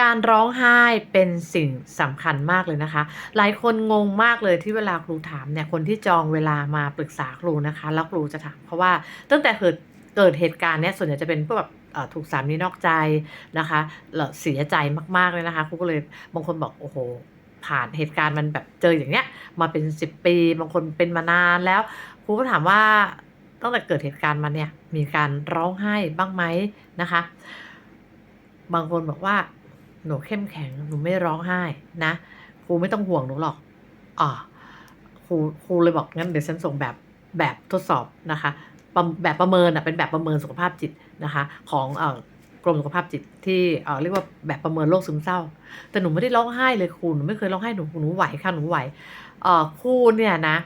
การร้องไห้เป็นสิ่งสำคัญมากเลยนะคะ หลายคนงงมากเลยที่เวลาครูถามเนี่ยคนที่จองเวลามาปรึกษาครูนะคะ แล้วครูจะถามเพราะว่าตั้งแต่เกิดเกิดเหตุการณ์เนี่ยส่วนใหญ่จะเป็นพวกแบบเออถูกสามีนอกใจนะคะเสียใจมากๆเลยนะคะครูก็เลยบางคนบอกโอ้โหผ่านเหตุการณ์มันแบบเจออย่างเนี้ยมาเป็นสิบปีบางคนเป็นมานานแล้วครูก็ถามว่าตั้งแต่เกิดเหตุการณ์มาเนี่ยมีการร้องไห้บ้างไหมนะคะ บางคนบอกว่า หนูเข้มแข็ง หนูไม่ร้องไห้นะ ครูไม่ต้องห่วงหนูหรอกอ่าครูครูเลยบอกงั้นเดี๋ยวฉันส่งแบบแบบทดสอบนะคะ แบบประเมินอะเป็นแบบประเมินสุขภาพจิตนะคะ ของเอ่อกรมสุขภาพจิตที่เอ่อเรียกว่าแบบประเมินโรคซึมเศร้า แต่หนูไม่ได้ร้องไห้เลยครูหนูไม่เคยร้องไห้หนูหนูไหวค่ะหนูไหวเอ่อครูเนี่ยนะ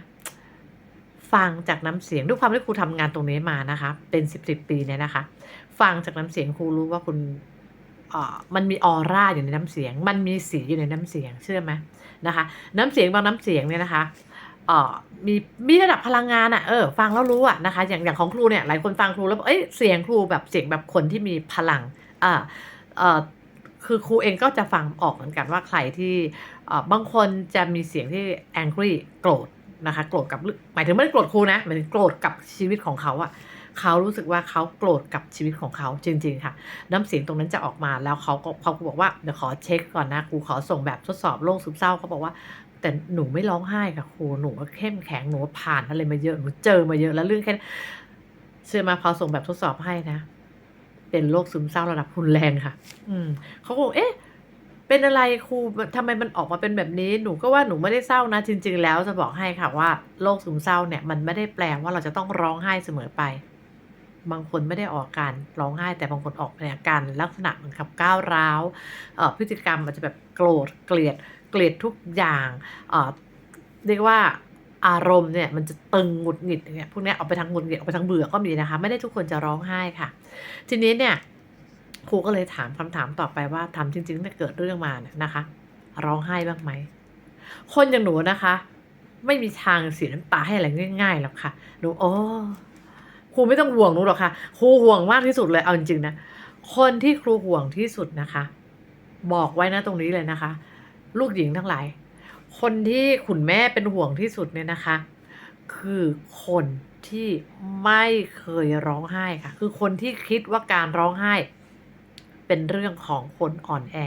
ฟังจากน้ำเสียงด้วยความที่ครูทำงานตรงนี้มานะคะ เป็นสิบสิบปีเนี่ยนะคะ ฟังจากน้ำเสียงครูรู้ว่าคุณ มันมีออร่าอยู่ในน้ำเสียง มันมีสีอยู่ในน้ำเสียงเชื่อไหมนะคะ น้ำเสียงบางน้ำเสียงเนี่ยนะคะเอ่อมีมีระดับพลังงานอะเออฟังแล้วรู้อะนะคะ อย่างอย่างของครูเนี่ยหลายคนฟังครูแล้วบอกเอ้ยเสียงครูแบบเสียงแบบคนที่มีพลังอ่าเอ่อคือครูเองก็จะฟังออกเหมือนกันว่าใครที่บางคนจะมีเสียงที่ angry โกรธนะคะ โกรธกับหมายถึงไม่ได้โกรธครูนะหมายถึงโกรธกับชีวิตของเขาอะ เขารู้สึกว่าเขาโกรธกับชีวิตของเขาจริง ๆ ค่ะ น้ำเสียงตรงนั้นจะออกมาแล้วเขาก็เขาบอกว่าเดี๋ยวขอเช็คก่อนนะครูขอส่งแบบทดสอบโรคซึมเศร้าเขาบอกว่าแต่หนูไม่ร้องไห้ค่ะครูหนูเข้มแข็งหนูผ่านอะไรมาเยอะหนูเจอมาเยอะแล้วเรื่องแค่เชื่อมาพอส่งแบบทดสอบให้นะ เป็นโรคซึมเศร้าระดับรุนแรงค่ะ อืมเขาบอกเอ๊ะเป็นอะไรครูทำไมมันออกมาเป็นแบบนี้ หนูก็ว่าหนูไม่ได้เศร้านะ จริง ๆ แล้วจะบอกให้ค่ะว่าโรคซึมเศร้าเนี่ยมันไม่ได้แปลว่าเราจะต้องร้องไห้เสมอไป บางคนไม่ได้ออกการร้องไห้แต่บางคนออกในอาการลักษณะเหมือนกับก้าวร้าวพฤติกรรมมันจะแบบโกรธเกลียดเกลียดทุกอย่างเรียกว่าอารมณ์เนี่ยมันจะตึงหงุดหงิดอย่างเงี้ยพวกนี้ออกไปทางหงุดหงิดออกไปทางเบื่อก็มีนะคะ ไม่ได้ทุกคนจะร้องไห้ค่ะ ทีนี้เนี่ยครูก็เลยถามคำถามต่อไปว่าทำจริงๆถ้าเกิดเรื่องมาเนี่ยนะคะ ร้องไห้บ้างไหมคนอย่างหนูนะคะ ไม่มีทางเสียน้ำตาให้อะไรง่ายๆหรอกค่ะหนูโอ้ ครูไม่ต้องห่วงหนูหรอกค่ะครูห่วงมากที่สุดเลยเอาจริงๆนะคนที่ครูห่วงที่สุดนะคะ บอกไว้นะตรงนี้เลยนะคะ ลูกหญิงทั้งหลาย คนที่คุณแม่เป็นห่วงที่สุดเนี่ยนะคะ คือคนที่ไม่เคยร้องไห้ค่ะ คือคนที่คิดว่าการร้องไห้ เป็นเรื่องของคนอ่อนแอ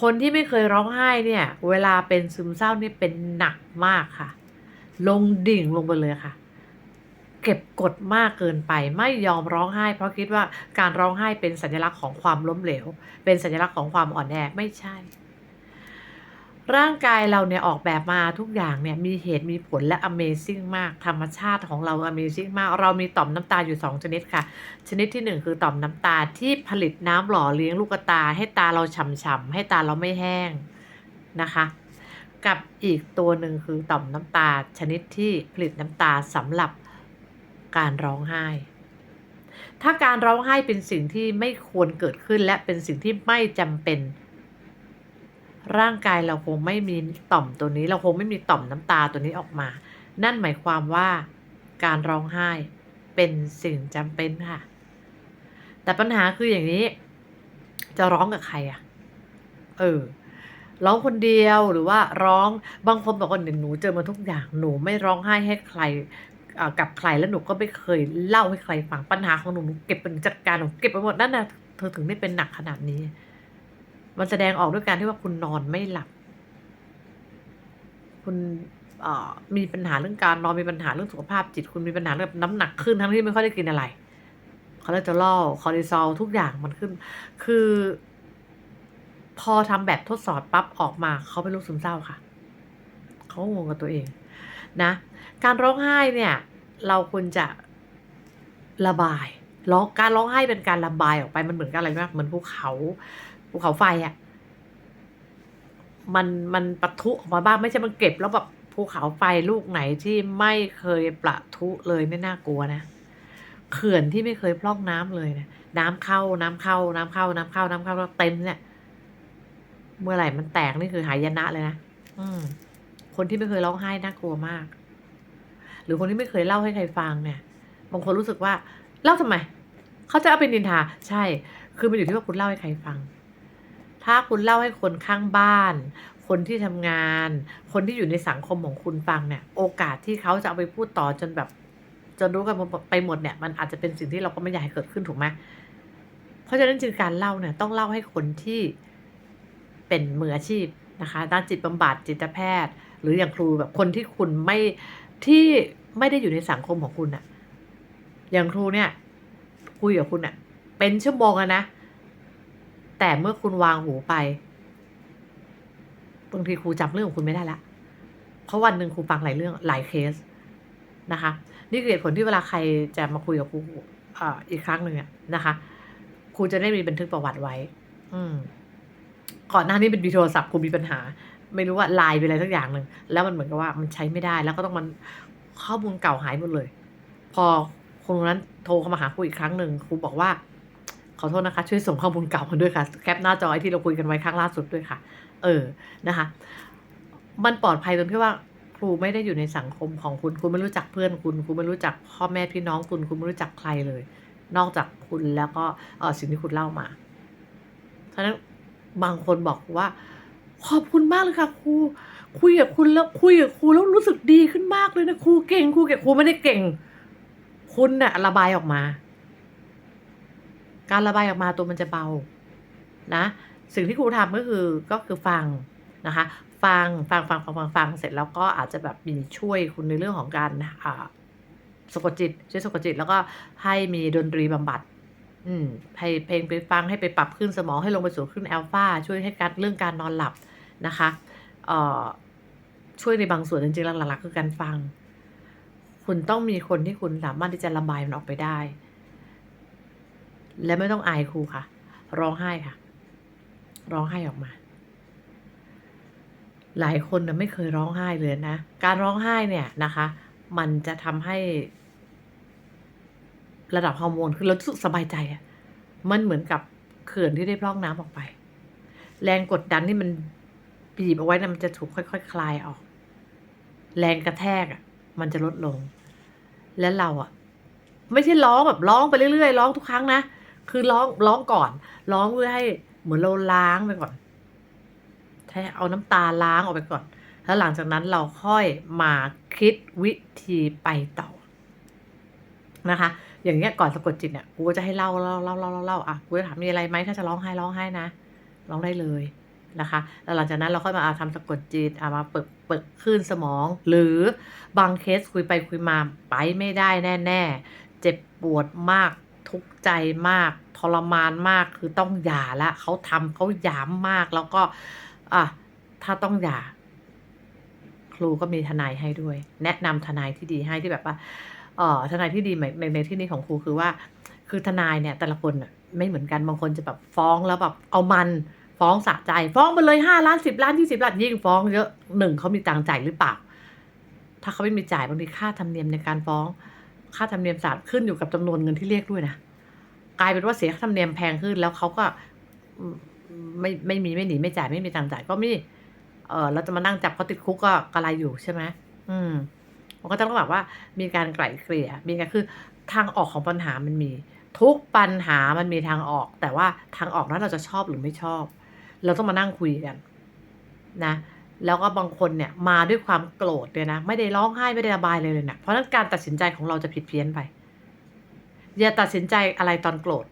คนที่ไม่เคยร้องไห้เนี่ย เวลาเป็นซึมเศร้านี่เป็นหนักมากค่ะ ลงดิ่งลงไปเลยค่ะ เก็บกดมากเกินไปไม่ยอมร้องไห้ เพราะคิดว่าการร้องไห้เป็นสัญลักษณ์ของความล้มเหลว เป็นสัญลักษณ์ของความอ่อนแอไม่ใช่ ร่างกายเราเนี่ยออกแบบมาทุกอย่างเนี่ยมีเหตุมีผลและ Amazing มาก ธรรมชาติของเรา Amazing มาก เรามีต่อมน้ำตาอยู่ 2 ชนิดค่ะ ชนิดที่ 1 คือต่อมน้ำตาที่ผลิตน้ำหล่อเลี้ยงลูกตา ให้ตาเราฉ่ำๆให้ตาเราไม่แห้งนะคะกับอีกตัวหนึ่งคือต่อมน้ำตาชนิดที่ผลิตน้ำตาสำหรับ การร้องไห้ ถ้าการร้องไห้เป็นสิ่งที่ไม่ควรเกิดขึ้นและเป็นสิ่งที่ไม่จำเป็น ร่างกายเราคงไม่มีต่อมตัวนี้ เราคงไม่มีต่อมน้ำตาตัวนี้ออกมา นั่นหมายความว่าการร้องไห้เป็นสิ่งจำเป็นค่ะ แต่ปัญหาคืออย่างนี้ จะร้องกับใครอะเออร้องคนเดียวหรือว่าร้องบางคนบอกว่าเนี่ยหนูเจอมาทุกอย่างหนูไม่ร้องไห้ให้ใคร กับใครแล้วหนูก็ไม่เคยเล่าให้ใครฟังปัญหาของหนูหนูเก็บเป็นจัดการหนูเก็บไปหมดนั่นนะเธอถึงได้เป็นหนักขนาดนี้ มันแสดงออกด้วยการที่ว่าคุณนอนไม่หลับ คุณมีปัญหาเรื่องการนอนมีปัญหาเรื่องสุขภาพจิต คุณมีปัญหาเรื่องน้ำหนักขึ้นทั้งที่ไม่ค่อยได้กินอะไรคอเลสเตอรอลคอร์ติซอลทุกอย่างมันขึ้น คือ พอทำแบบทดสอบปั๊บออกมาเขาเป็นโรคซึมเศร้าค่ะ เขางงกับตัวเอง นะ การร้องไห้เนี่ยเราควรจะระบายร้องการร้องไห้เป็นการระบายออกไปมันเหมือนกับอะไรมากเหมือนภูเขาภูเขาไฟอะ่ะมันมันปะทุออกมาบ้างไม่ใช่มันเก็บแล้วแบบภูเขาไฟลูกไหนที่ไม่เคยปะทุเลยไม่น่ากลัวนะเขื่อนที่ไม่เคยพร่องน้ำเลยนะน้ำเข้าน้ำเข้า น้ำเข้า น้ำเข้า น้ำเข้าแล้วเต็มเนี่ย เมื่อไหร่มันแตกนี่คือหายนะเลยนะอืม คนที่ไม่เคยร้องไห้น่ากลัวมาก หรือคนที่ไม่เคยเล่าให้ใครฟังเนี่ย บางคนรู้สึกว่าเล่าทำไม เขาจะเอาเป็นนินทา ใช่ คือมันอยู่ที่ว่าคุณเล่าให้ใครฟัง ถ้าคุณเล่าให้คนข้างบ้าน คนที่ทำงาน คนที่อยู่ในสังคมของคุณฟังเนี่ย โอกาสที่เขาจะเอาไปพูดต่อจนแบบ จนรู้กันไปหมดเนี่ย มันอาจจะเป็นสิ่งที่เราก็ไม่อยากให้เกิดขึ้นถูกไหมเพราะฉะนั้นจึงการเล่าเนี่ยต้องเล่าให้คนที่เป็นมืออาชีพนะคะด้านจิตบำบัดจิตแพทย์ หรืออย่างครูแบบคนที่คุณไม่ที่ไม่ได้อยู่ในสังคมของคุณอะอย่างครูเนี่ย คุยกับคุณอะเป็นชั่วโมงอะนะ แต่เมื่อคุณวางหูไปบางทีครูจำเรื่องของคุณไม่ได้ละ เพราะวันหนึ่งครูฟังหลายเรื่องหลายเคสนะคะ นี่คือเหตุผลที่เวลาใครจะมาคุยกับครูอ,อีกครั้งหนึ่งอะนะคะครูจะได้มีบันทึกประวัติไว้ อืมก่อนหน้านี้เป็นบีโทรศัพท์ครูมีปัญหา ไม่รู้ว่าไลน์เป็นอะไรสักอย่างหนึ่งแล้วมันเหมือนกับว่ามันใช้ไม่ได้ แล้วก็ต้องมันข้อมูลเก่าหายหมดเลย พอคนนั้นโทรเข้ามาหาครูอีกครั้งหนึ่งครูบอกว่า ขอโทษนะคะ ช่วยส่งข้อมูลเก่ามาด้วยค่ะแคปหน้าจอไอ้ที่เราคุยกันไว้ครั้งล่าสุดด้วยค่ะ เออนะคะ มันปลอดภัยตรงที่ว่าครูไม่ได้อยู่ในสังคมของคุณคุณไม่รู้จักเพื่อนคุณคุณไม่รู้จักพ่อแม่พี่น้องคุณคุณไม่รู้จักใครเลย นอกจากคุณแล้วก็ออสิ่งที่คุณเล่ามาฉะนั้นบางคนบอกว่า ขอบคุณมากเลยค่ะครูคุยกับคุณแล้วคุยกับครูแล้วรู้สึกดีขึ้นมากเลยนะครูเก่งครูเก่งครูไม่ได้เก่ง คุณน่ะระบายออกมา การระบายออกมาตัวมันจะเบา นะ สิ่งที่ครูทำก็คือก็คือฟังนะคะ ฟังฟังฟังฟังฟังฟังเสร็จแล้วก็อาจจะแบบมีช่วยคุณในเรื่องของการอ่าสะกดจิตช่วยสะกดจิต แล้วก็ให้มีดนตรีบำบัด อืมให้เพลงไปฟังให้ไปปรับขึ้นสมองให้ลงไปสู่ขึ้นแอลฟาช่วยให้การเรื่องการนอนหลับ นะคะช่วยในบางส่วนจริงๆหลักๆคือการฟัง คุณต้องมีคนที่คุณสามารถที่จะระบายมันออกไปได้ และไม่ต้องอายครูค่ะ ร้องไห้ค่ะ ร้องไห้ออกมา หลายคนนะไม่เคยร้องไห้เลยนะ การร้องไห้เนี่ยนะคะ มันจะทำให้ ระดับฮอร์โมนคือเราสึกสบายใจอะมันเหมือนกับเขื่อนที่ได้พร่องน้ำออกไป แรงกดดันที่มัน บีบเอาไว้นะมันจะถูกค่อยๆคคลายออก แรงกระแทกอะ มันจะลดลง และเราอะ ไม่ใช่ร้องแบบร้องไปเรื่อยๆร้องทุกครั้งนะคือร้องร้องก่อน ร้องเพื่อให้เหมือนเราล้างไปก่อนใช้เอาน้ำตาล้างออกไปก่อน แล้วหลังจากนั้นเราค่อยมาคิดวิธีไปต่อนะคะ อย่างเงี้ยก่อนสะกดจิตเนี่ยกูก็จะให้เล่าเล่าเล่าเล่าเล่าเล่าอะกูจะถามมีอะไรไหมถ้าจะร้องไห้ร้องไห้นะร้องได้เลย นะคะ แล้วหลังจากนั้นเราค่อยมาอะทำสะกดจิตอะมาเปิดเปิดคลื่นสมอง หรือบางเคสคุยไปคุยมาไปไม่ได้แน่ ๆ เจ็บปวดมากทุกข์ใจมากทรมานมากคือต้องหย่าละเขาทำเขาหยามมากแล้วก็อะถ้าต้องหย่า ครูก็มีทนายให้ด้วย แนะนำทนายที่ดีให้ที่แบบว่าเอ่อทนายที่ดีในในในที่นี้ของครูคือว่า คือทนายเนี่ย แต่ละคนไม่เหมือนกันบางคนจะแบบฟ้องแล้วแบบเอามัน ฟ้องสะใจฟ้องไปเลยห้าล้านสิบล้านยี่สิบล้านยิ่งฟ้องเยอะหนึ่งเขามีตังค์จ่ายหรือเปล่า ถ้าเขาไม่มีจ่ายบางทีค่าธรรมเนียมในการฟ้อง ค่าธรรมเนียมศาลขึ้นอยู่กับจำนวนเงินที่เรียกด้วยนะกลายเป็นว่าเสียค่าธรรมเนียมแพงขึ้นแล้วเขาก็ไม่ไม่มีไม่หนีไม่จ่ายไม่มีตังค์จ่ายก็มีเออเราจะมานั่งจับเขาติดคุกก็กระไรอยู่ใช่ไหมอืมมันก็ต้องแบบว่ามีการไกล่เกลี่ยมีการคือทางออกของปัญหามันมี ทุกปัญหามันมีทางออก แต่ว่าทางออกนั้นเราจะชอบหรือไม่ชอบ เราต้องมานั่งคุยกันนะแล้วก็บางคนเนี่ยมาด้วยความโกรธเนี่ยนะ ไม่ได้ร้องไห้ไม่ได้ระบายเลยเลยนะเพราะฉะนั้นการตัดสินใจของเราจะผิดเพี้ยนไป อย่าตัดสินใจอะไรตอนโกรธ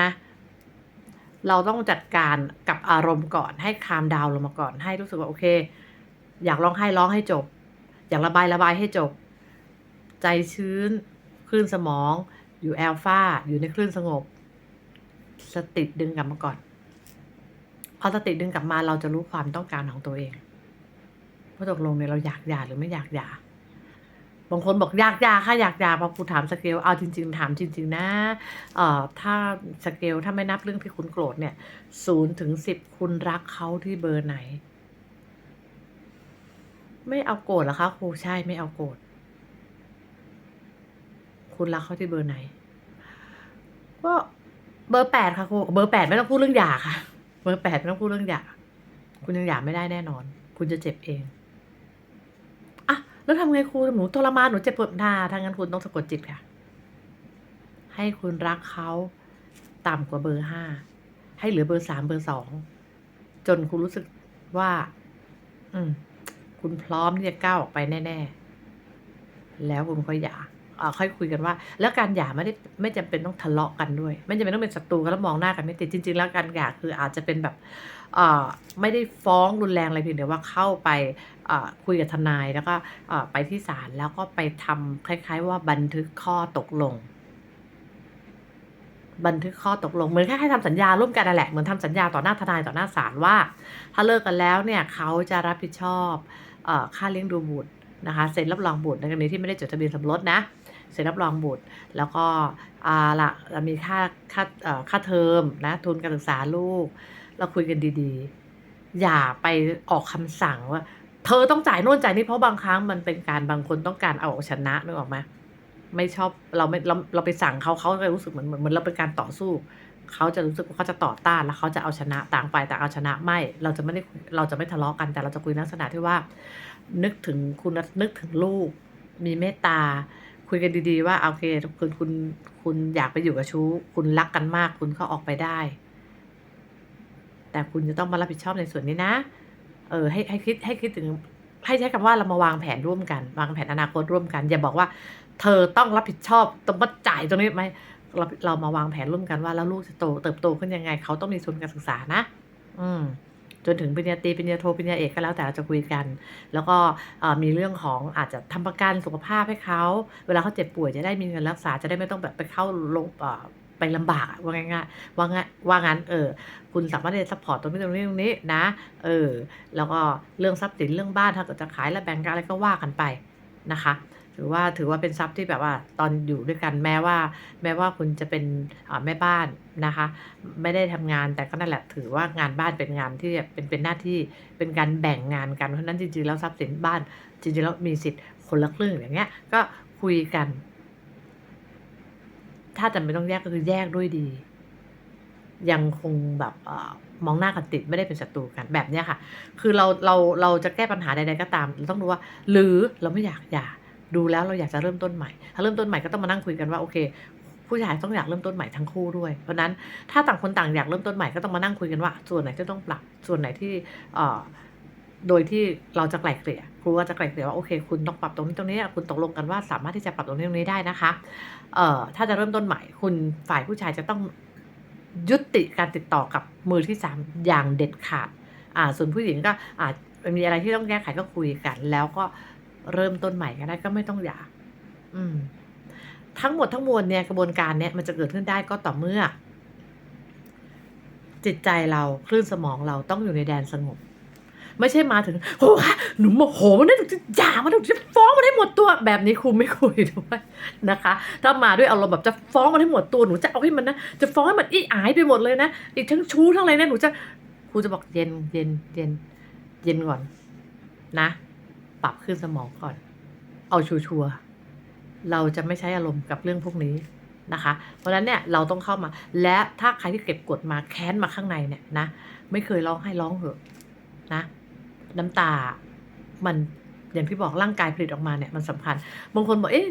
นะ เราต้องจัดการกับอารมณ์ก่อน ให้คามดาวลงมาก่อน ให้รู้สึกว่าโอเค อยากร้องไห้ร้องให้จบ อยากระบายระบายให้จบ ใจชื้น คลื่นสมอง อยู่แอลฟาอยู่ในคลื่นสงบ สติดึงกลับมาก่อน พอสติดึงกลับมาเราจะรู้ความต้องการของตัวเองว่าตกลงเนี่ยเราอยากหย่าหรือไม่อยากหย่าบางคนบอกอยากหย่าค่ะอยากหย่าพอกูถามสเกลเอาจริง ๆ ถามจริง ๆ นะเอ่อถ้าสเกลถ้าไม่นับเรื่องที่คุณโกรธเนี่ยศูนย์ถึงสิบคุณรักเขาที่เบอร์ไหน ไม่เอาโกรธหรอคะครูใช่ไม่เอาโกรธคุณรักเขาที่เบอร์ไหน ก็เบอร์แปดค่ะครูเบอร์แปดไม่ต้องพูดเรื่องหย่าค่ะ เบอร์แปดไม่ต้องพูดเรื่องหย่าคุณยังหย่าไม่ได้แน่นอน คุณจะเจ็บเองอะแล้วทำไงครูหนูทรมานหนูเจ็บปวดหน้าถ้างั้นคุณต้องสะกดจิตค่ะ ให้คุณรักเขาต่ำกว่าเบอร์ห้าให้เหลือเบอร์สามเบอร์สองจนคุณรู้สึกว่า อืม คุณพร้อมที่จะก้าวออกไปแน่ ๆ แล้วคุณค่อยหย่าอ่า ค่อยคุยกันว่า แล้วการหย่าไม่ได้ไม่จำเป็นต้องทะเลาะกันด้วย ไม่จำเป็นต้องเป็นศัตรูกันแล้วมองหน้ากันไม่ติดจริง ๆ แล้วการหย่าคืออาจจะเป็นแบบไม่ได้ฟ้องรุนแรงอะไรเพียงแต่ว่าเข้าไปคุยกับทนายแล้วก็ไปที่ศาลแล้วก็ไปทำคล้าย ๆ ว่าบันทึกข้อตกลง บันทึกข้อตกลงเหมือนแค่ให้ทำสัญญาร่วมกันนั่นแหละเหมือนทำสัญญาต่อหน้าทนายต่อหน้าศาลว่า ถ้าเลิกกันแล้วเนี่ยเขาจะรับผิดชอบค่าเลี้ยงดูบุตรนะคะเซ็นรับรองบุตรในกรณีที่ไม่ได้จดทะเบียนสมรสนะ เซ็นรับรองบุตร แล้วก็อ่าละมีค่าค่าเอ่อค่าเทอมนะทุนการศึกษาลูก เราคุยกันดีๆ อย่าไปออกคำสั่งว่า เธอต้องจ่ายโน่นจ่ายนี่เพราะบางครั้งมันเป็นการบางคนต้องการเอาชนะนึกออกไหมไม่ชอบเราไม่เราเราไปสั่งเขาเขาจะรู้สึกเหมือนเหมือนเหมือนเราเป็นการต่อสู้เขาจะรู้สึกว่าเขาจะต่อต้านแล้วเขาจะเอาชนะต่างฝ่ายต่างเอาชนะไม่ เราจะไม่ได้เราจะไม่ทะเลาะกันแต่เราจะคุยลักษณะที่ว่า นึกถึงคุณนึกถึงลูก มีเมตตา คุยกันดีๆว่าโอเคคุณคุณคุณอยากไปอยู่กับชู้ คุณรักกันมาก คุณก็ออกไปได้ แต่คุณจะต้องมารับผิดชอบในส่วนนี้นะ เออ ให้ให้คิดให้คิดถึงให้ใช้คำว่าเรามาวางแผนร่วมกัน วางแผนอนาคตร่วมกัน อย่าบอกว่า เธอต้องรับผิดชอบต้องมาจ่ายตรงนี้ไหมเราเรามาวางแผนร่วมกันว่าแล้วลูกจะโตเติบโตขึ้นยังไง เขาต้องมีทุนการศึกษานะ อืม จนถึงปริญญาตรีปริญญาโทปริญญาเอกก็แล้วแต่เราจะคุยกัน แล้วก็มีเรื่องของอาจจะทำประกันสุขภาพให้เขา เวลาเขาเจ็บป่วยจะได้มีเงินรักษาจะได้ไม่ต้องแบบไปเข้าโรงไปลำบากว่าง่ายๆว่าง่ายว่างั้นเออคุณสามารถจะซัพพอร์ตตรงนี้ตรงนี้ตรงนี้นะ เออ แล้วก็เรื่องทรัพย์สินเรื่องบ้านถ้าเกิดจะขายแล้วแบ่งกันอะไรก็ว่ากันไปนะคะ ถือว่าถือว่าเป็นทรัพย์ที่แบบว่าตอนอยู่ด้วยกันแม้ว่า แม้ว่าคุณจะเป็นแม่บ้านนะคะ ไม่ได้ทำงานแต่ก็นั่นแหละถือว่างานบ้านเป็นงานที่เป็นเป็นหน้าที่เป็นการแบ่งงานกันเพราะนั้นจริงๆแล้วทรัพย์สินบ้านจริงๆแล้วมีสิทธิ์คนละครึ่งอย่างเงี้ยก็คุยกัน ถ้าจำเป็นต้องแยกก็คือแยกด้วยดี ยังคงแบบมองหน้ากันติดไม่ได้เป็นศัตรูกันแบบเนี้ยค่ะ คือเราเราเราจะแก้ปัญหาใดๆก็ตาม เราต้องดูว่า หรือเราไม่อยากหย่า ดูแล้วเราอยากจะเริ่มต้นใหม่ ถ้าเริ่มต้นใหม่ก็ต้องมานั่งคุยกันว่าโอเค ผู้ชายต้องอยากเริ่มต้นใหม่ทั้งคู่ด้วย เพราะนั้นถ้าต่างคนต่างอยากเริ่มต้นใหม่ก็ต้องมานั่งคุยกันว่า ส่วนไหนที่ต้องปรับ ส่วนไหนที่เอ่อโดยที่เราจะไกล่เกลี่ยครูว่าจะไกล่เกลี่ยว่าโอเค คุณต้องปรับตรงนี้ตรงนี้คุณตกลงกันว่าสามารถที่จะปรับตรงนี้ตรงนี้ได้นะคะเอ่อถ้าจะเริ่มต้นใหม่ คุณฝ่ายผู้ชายจะต้องยุติการติดต่อกับมือที่สามอย่างเด็ดขาดอ่าส่วนผู้หญิงก็อาจมีอะไรที่ต้องแก้ไขก็คุยกัน แล้วก็ เริ่มต้นใหม่ก็ได้ก็ไม่ต้องหย่าอืม ทั้งหมดทั้งมวลเนี่ยกระบวนการเนี่ยมันจะเกิดขึ้นได้ก็ต่อเมื่อ จิตใจเราคลื่นสมองเราต้องอยู่ในแดนสงบ ไม่ใช่มาถึงโอ้ค่ะหนูโมโหมันได้จะหย่ามันหนูจะฟ้องมันให้หมดตัวแบบนี้ครูไม่คุยด้วยนะคะ ถ้ามาด้วยอารมณ์แบบจะฟ้องมันให้หมดตัวหนูจะเอาให้มันนะจะฟ้องให้มันอีอายไปหมดเลยนะอีกทั้งชู้ทั้งอะไรนะหนูจะครูจะบอกเย็นเย็นเย็น เย็นก่อนนะ ปรับขึ้นสมองก่อน เอาชัวร์ๆเราจะไม่ใช้อารมณ์กับเรื่องพวกนี้นะคะ เพราะฉะนั้นเนี่ยเราต้องเข้ามา และถ้าใครที่เก็บกดมาแค้นมาข้างในเนี่ยนะ ไม่เคยร้องให้ร้องเหอะนะ น้ำตา มันอย่างที่บอกร่างกายผลิตออกมาเนี่ยมันสำคัญ บางคนบอกเอ๊ะ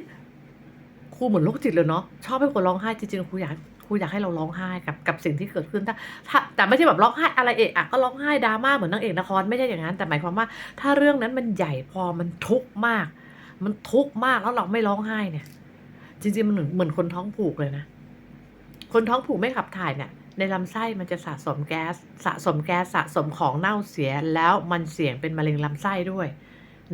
ครูเหมือนโรคจิตเลยเนาะชอบให้คนร้องไห้จริงๆครูอยาก ครูอยากให้เราร้องไห้กับกับสิ่งที่เกิดขึ้นถ้าถ้าแต่ไม่ใช่แบบร้องไห้อะไรเอะอะก็ร้องไห้ดราม่าเหมือนนางเอกละครไม่ใช่อย่างนั้น แต่หมายความว่า ถ้าเรื่องนั้นมันใหญ่พอมันทุกข์มาก มันทุกข์มากแล้วเราไม่ร้องไห้เนี่ย จริงๆมันเหมือนเหมือนคนท้องผูกเลยนะคนท้องผูกไม่ขับถ่ายเนี่ยในลำไส้มันจะสะสมแก๊สสะสมแก๊สสะสมของเน่าเสียแล้วมันเสี่ยงเป็นมะเร็งลำไส้ด้วย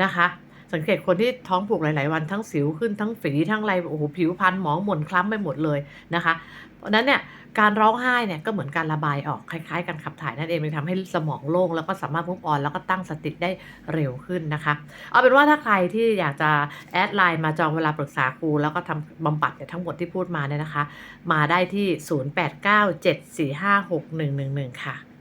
นะคะ สังเกตคนที่ท้องผูกหลาย ๆ วันทั้งสิวขึ้นทั้งฝีทั้งอะไรโอ้โหผิวพรรณหมองหม่นคล้ำไปหมดเลยนะคะ เพราะนั้นเนี่ยการร้องไห้เนี่ยก็เหมือนการระบายออกคล้าย ๆการขับถ่ายนั่นเองมันทำให้สมองโล่งแล้วก็สามารถมุกออนแล้วก็ตั้งสติได้เร็วขึ้นนะคะ เอาเป็นว่าถ้าใครที่อยากจะแอดไลน์มาจองเวลาปรึกษาครูแล้วก็ทำบำบัดเนี่ยทั้งหมดที่พูดมาเนี่ยนะคะ มาได้ที่ 0897456111 ค่ะ